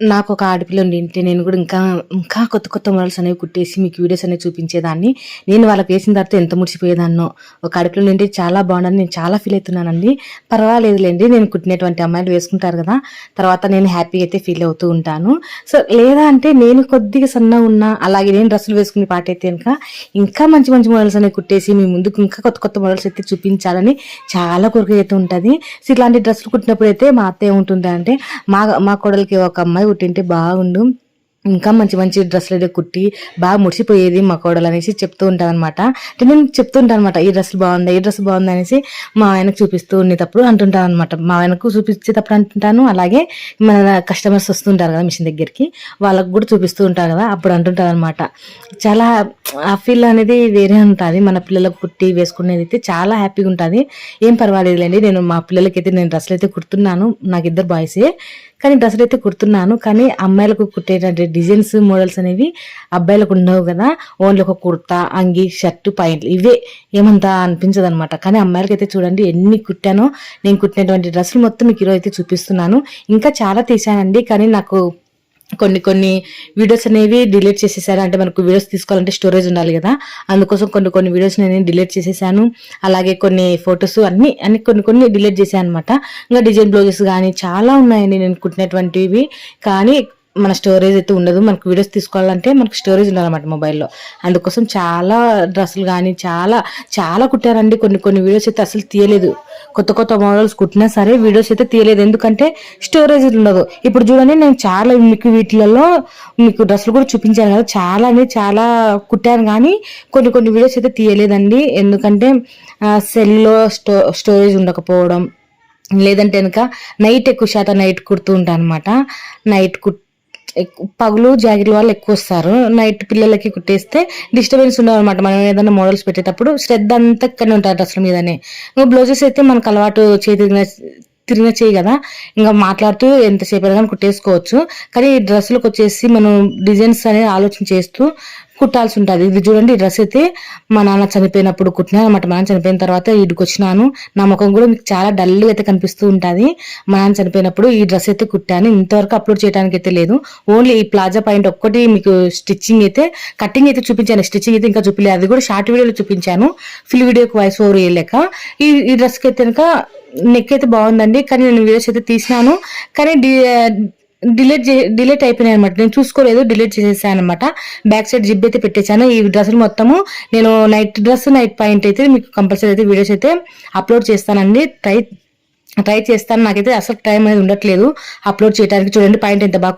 నాకు ఒక ఆడపిల్ల ఉండింటే నేను కూడా ఇంకా ఇంకా కొత్త కొత్త మోడల్స్ అనేవి కుట్టేసి మీకు వీడియోస్ అనేవి చూపించేదాన్ని. నేను వాళ్ళకి వేసిన తర్వాత ఎంత ముడిచిపోయేదాన్నో. ఒక ఆడపిల్ల ఉండింటే చాలా బాగుండని నేను చాలా ఫీల్ అవుతున్నానండి. పర్వాలేదులేండి నేను కుట్టినటువంటి అమ్మాయిలు వేసుకుంటారు కదా. తర్వాత నేను హ్యాపీగా అయితే ఫీల్ అవుతూ ఉంటాను. సో లేదా అంటే నేను కొద్దిగా సన్నగా ఉన్నా అలాగే నేను డ్రెస్సులు వేసుకునే పాట అయితే కనుక ఇంకా మంచి మంచి మోడల్స్ అనేవి కుట్టేసి మీ ముందుకు ఇంకా కొత్త కొత్త మోడల్స్ అయితే చూపించాలని చాలా కోరిక అయితే ఉంటుంది. సో ఇలాంటి డ్రెస్సులు కుట్టినప్పుడు అయితే మా అత్త ఏముంటుంది అంటే మా మా కోడలికి ఒక అమ్మాయి ఉట్టింటే బాగుండు. ఇంకా మంచి మంచి డ్రెస్సులు అయితే కుట్టి బాగా ముడిచిపోయేది మా కోడలు అనేసి చెప్తూ ఉంటాను అనమాట అంటే నేను చెప్తూ ఉంటాను అనమాట ఈ డ్రెస్ బాగుంది ఈ డ్రెస్ బాగుంది అనేసి మా ఆయనకు చూపిస్తూ ఉండేటప్పుడు అంటుంటాను అనమాట మా ఆయనకు చూపించేటప్పుడు అంటుంటాను అలాగే మన కస్టమర్స్ వస్తుంటారు కదా మిషన్ దగ్గరికి వాళ్ళకు కూడా చూపిస్తూ ఉంటారు కదా అప్పుడు అంటుంటాను అనమాట చాలా ఆ ఫీల్ అనేది వేరే ఉంటుంది మన పిల్లలకు కుట్టి వేసుకునేది అయితే చాలా హ్యాపీగా ఉంటుంది. ఏం పర్వాలేదులేండి నేను మా పిల్లలకైతే నేను డ్రెస్సులు అయితే కుడుతున్నాను నాకు ఇద్దరు బాయ్సే కానీ డ్రెస్సులు అయితే కుడుతున్నాను కానీ అమ్మాయిలకు కుట్టేటువంటి డిజైన్స్ మోడల్స్ అనేవి అబ్బాయిలకు ఉండవు కదా. ఓన్లీ ఒక కుర్తా అంగి షర్టు పాయింట్లు ఇవే ఏమంతా అనిపించదు అనమాట కానీ అమ్మాయిలకి అయితే చూడండి ఎన్ని కుట్టానో నేను కుట్టినటువంటి డ్రెస్సులు మొత్తం మీకు ఈరోజు అయితే చూపిస్తున్నాను. ఇంకా చాలా తీసానండి కానీ నాకు కొన్ని కొన్ని వీడియోస్ అనేవి డిలీట్ చేసేసారు. అంటే మనకు వీడియోస్ తీసుకోవాలంటే స్టోరేజ్ ఉండాలి కదా. అందుకోసం కొన్ని కొన్ని వీడియోస్ నేను డిలీట్ చేసేసాను. అలాగే కొన్ని ఫొటోస్ అన్ని అన్ని కొన్ని కొన్ని డిలీట్ చేశాను అనమాట ఇంకా డిజైన్ బ్లౌజెస్ కానీ చాలా ఉన్నాయండి నేను కుట్టినటువంటివి. కానీ మన స్టోరేజ్ అయితే ఉండదు. మనకు వీడియోస్ తీసుకోవాలంటే మనకు స్టోరేజ్ ఉండాలన్నమాట మొబైల్లో అందుకోసం చాలా డ్రెస్సులు కానీ చాలా చాలా కుట్టారండి. కొన్ని కొన్ని వీడియోస్ అయితే అసలు తీయలేదు. కొత్త కొత్త మోడల్స్ కుట్టినా సరే వీడియోస్ అయితే తీయలేదు. ఎందుకంటే స్టోరేజ్ ఉండదు. ఇప్పుడు చూడండి నేను చాలా మీకు వీటిలలో మీకు డ్రెస్సులు కూడా చూపించాను కదా. చాలా అనేది చాలా కుట్టాను కానీ కొన్ని కొన్ని వీడియోస్ అయితే తీయలేదండి. ఎందుకంటే సెల్లో స్టో స్టోరేజ్ ఉండకపోవడం లేదంటే కనుక నైట్ ఎక్కువ శాతం నైట్ కుడుతూ ఉంటాను అనమాట నైట్ కుట్ పగులు జాకెట్ వాళ్ళు ఎక్కువ వస్తారు నైట్ పిల్లలకి కుట్టేస్తే డిస్టర్బెన్స్ ఉండదు అనమాట మనం ఏదైనా మోడల్స్ పెట్టేటప్పుడు శ్రద్ధ అంతా ఇక్కడనే ఉంటుంది డ్రెస్ల మీదనే. ఇంకా బ్లౌజెస్ అయితే మనకు అలవాటు చేతిరిగిన తిరిగిన చేయి కదా. ఇంకా మాట్లాడుతూ ఎంతసేపు అయినా కానీ కుట్టేసుకోవచ్చు. కానీ డ్రెస్సులకు వచ్చేసి మనం డిజైన్స్ అనేది ఆలోచన చేస్తూ కుట్టాల్సి ఉంటుంది. ఇది చూడండి డ్రెస్ అయితే మా నాన్న చనిపోయినప్పుడు కుట్టినా అనమాట మా నాన్న చనిపోయిన తర్వాత ఈడికి వచ్చినాను నా ముఖం కూడా మీకు చాలా డల్ అయితే కనిపిస్తూ ఉంటుంది. మా నాన్న చనిపోయినప్పుడు ఈ డ్రెస్ అయితే కుట్టాను. ఇంతవరకు అప్లోడ్ చేయడానికి అయితే లేదు. ఓన్లీ ఈ ప్లాజా పాయింట్ ఒక్కటి మీకు స్టిచ్చింగ్ అయితే కటింగ్ అయితే చూపించాను. స్టిచ్చింగ్ అయితే ఇంకా చూపించలేదు అది కూడా షార్ట్ వీడియోలో చూపించాను. ఫుల్ వీడియోకి వాయిస్ ఓవర్ వేయలేక ఈ ఈ డ్రెస్కి అయితే కనుక నెక్ అయితే బాగుందండి. కానీ నేను వీడియోస్ అయితే తీసినాను. కానీ డిలీట్ చే డిలీట్ అయిపోయినాయి అనమాట నేను చూసుకోలేదు డిలీట్ చేసేసాను అనమాట బ్యాక్ సైడ్ జిబ్ అయితే పెట్టేశాను. ఈ డ్రెస్సులు మొత్తము నేను నైట్ డ్రెస్ నైట్ పాయింట్ అయితే మీకు కంపల్సరీ అయితే వీడియోస్ అయితే అప్లోడ్ చేస్తానండి. ట్రై ట్రై చేస్తాను. నాకైతే అసలు టైం అనేది ఉండట్లేదు అప్లోడ్ చేయడానికి చూడండి పాయింట్ ఎంత బాగా